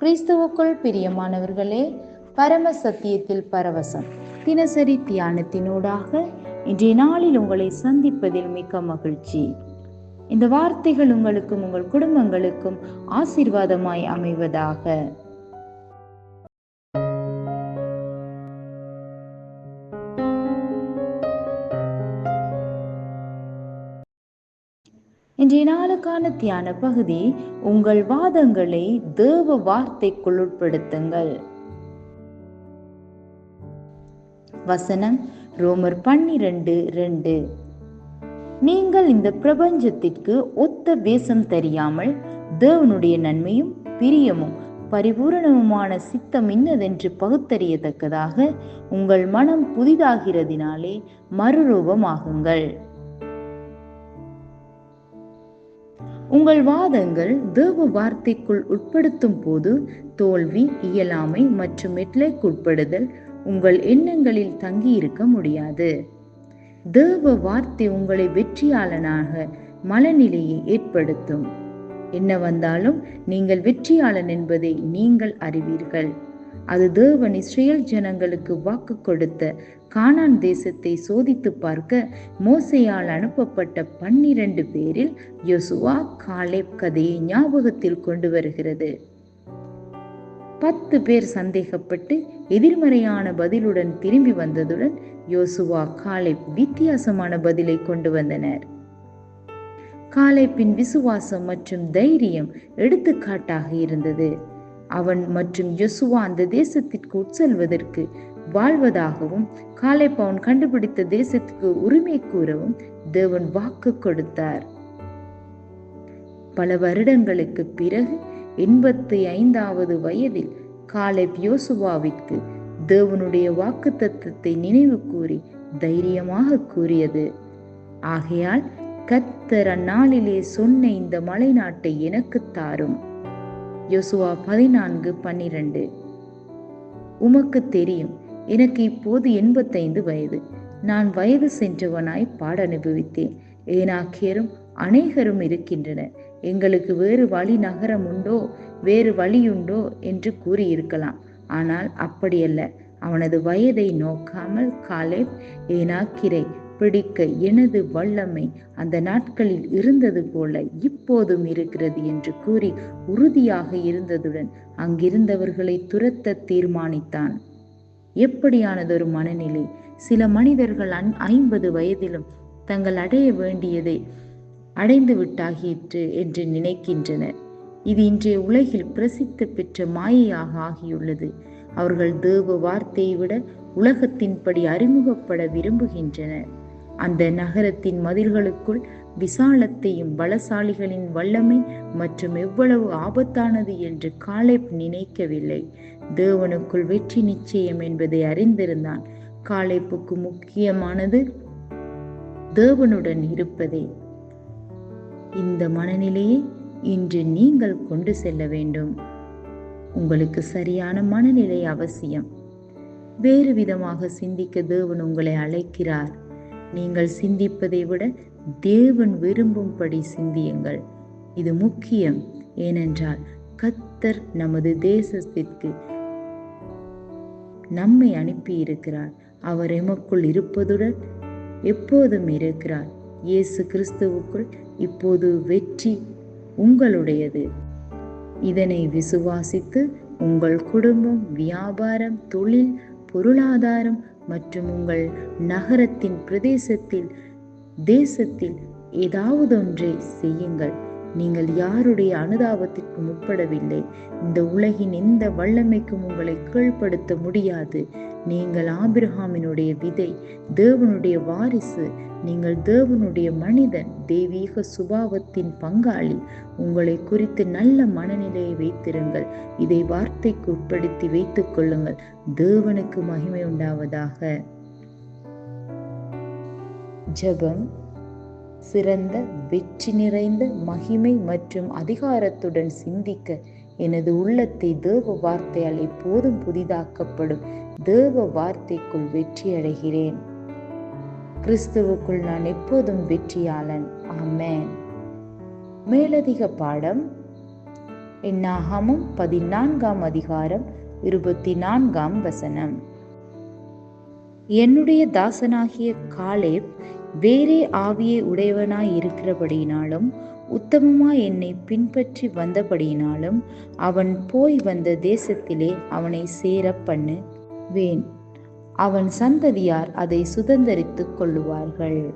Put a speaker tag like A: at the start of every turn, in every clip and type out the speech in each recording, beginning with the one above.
A: கிறிஸ்துவுக்குள் பிரியமானவர்களே பரம சத்தியத்தில் பரவசம். தினசரி தியானத்தினூடாக இன்றைய நாளில் உங்களை சந்திப்பதில் மிக்க மகிழ்ச்சி. இந்த வார்த்தைகள் உங்களுக்கும் உங்கள் குடும்பங்களுக்கும் ஆசீர்வாதமாய் அமைவதாக. இன்றைய நாளுக்கான தியான பகுதி உங்கள் வாதங்களை தேவ வார்த்தைக்குள் உட்படுத்துங்கள். வசனம் ரோமர் பன்னிரண்டு ரெண்டு. நீங்கள் இந்த பிரபஞ்சத்திற்கு ஒத்த வேஷம் தெரியாமல் தேவனுடைய நன்மையும் பிரியமும் பரிபூரணமுமான சித்தம் இன்னதென்று பகுத்தறியத்தக்கதாக உங்கள் மனம் புதிதாகிறதினாலே மறுரூபமாகுங்கள். உங்கள் வாதங்கள் தேவ வார்த்தைக்குள் உட்படுத்தும் போது தோல்வி இயலாமை மற்றும் மெட்லைக்குட்படுதல் உங்கள் எண்ணங்களில் தங்கியிருக்க முடியாது. தேவ வார்த்தை உங்களை வெற்றியாளனாக மனநிலையை ஏற்படுத்தும். என்ன வந்தாலும் நீங்கள் வெற்றியாளன் என்பதை நீங்கள் அறிவீர்கள். அது தேவன் இஸ்ரேல் ஜனங்களுக்கு வாக்கு கொடுத்த கானான் தேசத்தை சோதித்து பார்க்க மோசையால் அனுப்பப்பட்ட பன்னிரண்டு பேரில் யோசுவா காலேப் கதையை ஞாபகத்தில் கொண்டு வருகிறது. பத்து பேர் சந்தேகப்பட்டு எதிர்மறையான பதிலுடன் திரும்பி வந்ததுடன் யோசுவா காலேப் வித்தியாசமான பதிலை கொண்டு வந்தனர். காலேப்பின் விசுவாசம் மற்றும் தைரியம் எடுத்துக்காட்டாக இருந்தது. அவன் மற்றும் யசுவா அந்த தேசத்திற்கு உட்செல்வதற்கு வாழ்வதாகவும் காலேப் அவன் கண்டுபிடித்த தேசத்துக்கு உரிமை கூறவும் தேவன் வாக்கு கொடுத்தார். பல வருடங்களுக்கு பிறகு எண்பத்தி ஐந்தாவது வயதில் காலேப் யோசுவாவிற்கு தேவனுடைய வாக்கு தத்துவத்தை நினைவு கூறி தைரியமாக கூறியது. ஆகையால் கத்தர் அந்நாளிலே சொன்ன இந்த மலை நாட்டை எனக்கு தாரும். யோசுவா பதினான்கு பன்னிரண்டு. உமக்கு தெரியும் எனக்கு இப்போது எண்பத்தைந்து வயது. நான் வயது சென்றவனாய் பாட அனுபவித்தேன். ஏனாக்கியரும் அநேகரும் இருக்கின்றனர். எங்களுக்கு வேறு வழி நகரம் உண்டோ? வேறு வழியுண்டோ என்று கூறியிருக்கலாம். ஆனால் அப்படியல்ல. அவனது வயதை நோக்காமல் காலேப் ஏனாக்கிரை பிடிக்க எனது வல்லமை அந்த நாட்களில் இருந்தது போல இப்போதும் இருக்கிறது என்று கூறி உறுதியாக இருந்ததுடன் அங்கிருந்தவர்களை துரத்த தீர்மானித்தான். எப்படியானதொரு மனநிலை. சில மனிதர்கள் அன் ஐம்பது வயதிலும் தங்கள் அடைய வேண்டியதை அடைந்து விட்டாகிற்று என்று நினைக்கின்றனர். இது இன்றைய உலகில் பிரசித்தி பெற்ற மாயையாக ஆகியுள்ளது. அவர்கள் தேவ வார்த்தையை விட உலகத்தின்படி அறிமுகப்பட விரும்புகின்றனர். அந்த நகரத்தின் மதில்களுக்குள் விசாலத்தையும் பலசாலிகளின் வல்லமை மற்றும் எவ்வளவு ஆபத்தானது என்று காலேப் நினைக்கவில்லை. தேவனுக்குள் வெற்றி நிச்சயம் என்பதை அறிந்திருந்தான். காலேப்புக்கு முக்கியமானது தேவனுடன் இருப்பதே. இந்த மனநிலையை இன்று நீங்கள் கொண்டு செல்ல வேண்டும். உங்களுக்கு சரியான மனநிலை அவசியம். வேறு விதமாக சிந்திக்க தேவன் உங்களை அழைக்கிறார். நீங்கள் சிந்திப்பதை விட தேவன் விரும்பும்படி சிந்தியுங்கள். இது முக்கியம். ஏனென்றால் கத்தர் நமது தேசத்திற்கு நம்மை அனுப்பி இருக்கிறார் அவர் எமக்குள் இருப்பதுடன் எப்போதும் இருக்கிறார். இயேசு கிறிஸ்துவுக்குள் இப்போது வெற்றி உங்களுடையது. இதனை விசுவாசித்து உங்கள் குடும்பம் வியாபாரம் தொழில் பொருளாதாரம் மற்றும் உங்கள் நகரத்தின் பிரதேசத்தில் தேசத்தில் ஏதாவது ஒன்றை செய்யுங்கள். நீங்கள் யாருடைய அனுதாபத்திற்கு முற்படவில்லை இந்த உலகின் எந்த வல்லமைக்கும் உங்களை கீழ்ப்படுத்த முடியாது. நீங்கள் ஆபிரஹாமினுடைய விதை தேவனுடைய வாரிசு. நீங்கள் தேவனுடைய மனிதன் தெய்வீக சுபாவத்தின் பங்காளி. உங்களை குறித்து நல்ல மனநிலையை வைத்திருங்கள். இதை வார்த்தைக்கு உட்படுத்தி வைத்துக் கொள்ளுங்கள். தேவனுக்கு மகிமை உண்டாவதாக. ஜபம். சிறந்த வெற்றி நிறைந்த மகிமை மற்றும் அதிகாரத்துடன் சிந்திக்க எனது உள்ளத்தை தேவ வார்த்தையால் எப்போதும் புதிதாக்கப்படும். தேவ வார்த்தைக்குள் வெற்றி அடைகிறேன். கிறிஸ்துவுக்குள் நான் எப்போதும் வெற்றியாளன். ஆமேன். மேலதிக பாடம் என்னாகமும் பதினான்காம் அதிகாரம் இருபத்தி நான்காம் வசனம். என்னுடைய தாசனாகிய காலேப் வேறே ஆவியை உடையவனாய் இருக்கிறபடியினாலும் உத்தமமாய் என்னை பின்பற்றி வந்தபடியினாலும் அவன் போய் வந்த தேசத்திலே அவனை சேர பண்ணு வேன் அவன் சந்ததியார் அதை சுதந்தரித்துக் கொள்ளுவார்கள்.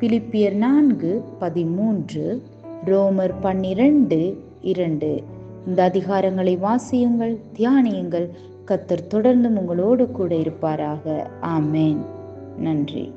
A: பிலிப்பியர் நான்கு பதிமூன்று ரோமர் பன்னிரண்டு இரண்டு. இந்த அதிகாரங்களை வாசியுங்கள் தியானியுங்கள். கத்தர் தொடர்ந்து உங்களோடு கூட இருப்பாராக. ஆமேன். நன்றி.